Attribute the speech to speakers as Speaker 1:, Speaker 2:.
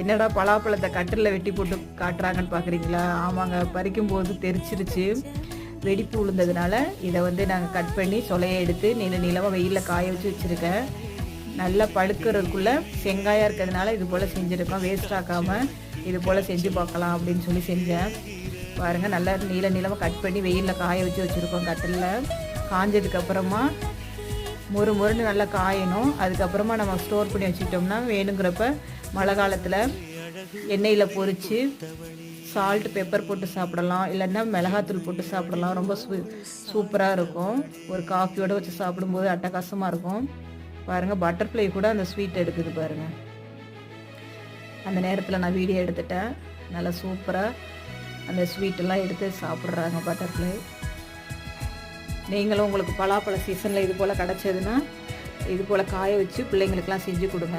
Speaker 1: என்னடா பலாப்பழத்தை கட்டிலில் வெட்டி போட்டு காட்டுறாங்கன்னு பார்க்குறீங்களா ஆமாங்க பறிக்கும் போது தெரிச்சிருச்சு. வெடிப்பு விழுந்ததுனால இதை வந்து நாங்கள் கட் பண்ணி சொலையை எடுத்து நீல நீளமாக வெயிலில் காய வச்சு வச்சுருக்கேன். நல்லா பழுக்கிறதுக்குள்ளே செங்காயாக இருக்கிறதுனால இது போல் செஞ்சுருக்கோம். வேஸ்ட் ஆக்காமல் இது போல் செஞ்சு பார்க்கலாம் அப்படின்னு சொல்லி செஞ்சேன். பாருங்கள் நல்லா நீல நீளமாக கட் பண்ணி வெயிலில் காய வச்சு வச்சுருக்கோம் கட்டிலில். காஞ்சதுக்கப்புறமா மொறு மொறுன்னு நல்லா காயணும். அதுக்கப்புறமா நம்ம ஸ்டோர் பண்ணி வச்சுக்கிட்டோம்னா வேணுங்கிறப்ப மழை காலத்தில் எண்ணெயில் பொரித்து சால்ட் பெப்பர் போட்டு சாப்பிடலாம். இல்லைன்னா மிளகாத்தூள் போட்டு சாப்பிடலாம். ரொம்ப சூ சூப்பராக இருக்கும். ஒரு காஃபியோடு வச்சு சாப்பிடும்போது அட்டகாசமாக இருக்கும். பாருங்கள் பட்டர்ஃப்ளை கூட அந்த ஸ்வீட் எடுக்குது பாருங்கள் அந்த நேரத்தில் நான் வீடியோ எடுத்துட்டேன். நல்லா சூப்பராக அந்த ஸ்வீட்டெல்லாம் எடுத்து சாப்பிட்றாங்க பட்டர்ஃப்ளை நீங்களும் உங்களுக்கு பலாப்பழ சீசனில் இது போல் கிடச்சதுன்னா இது போல் காய வச்சு பிள்ளைங்களுக்கெல்லாம் செஞ்சு கொடுங்க.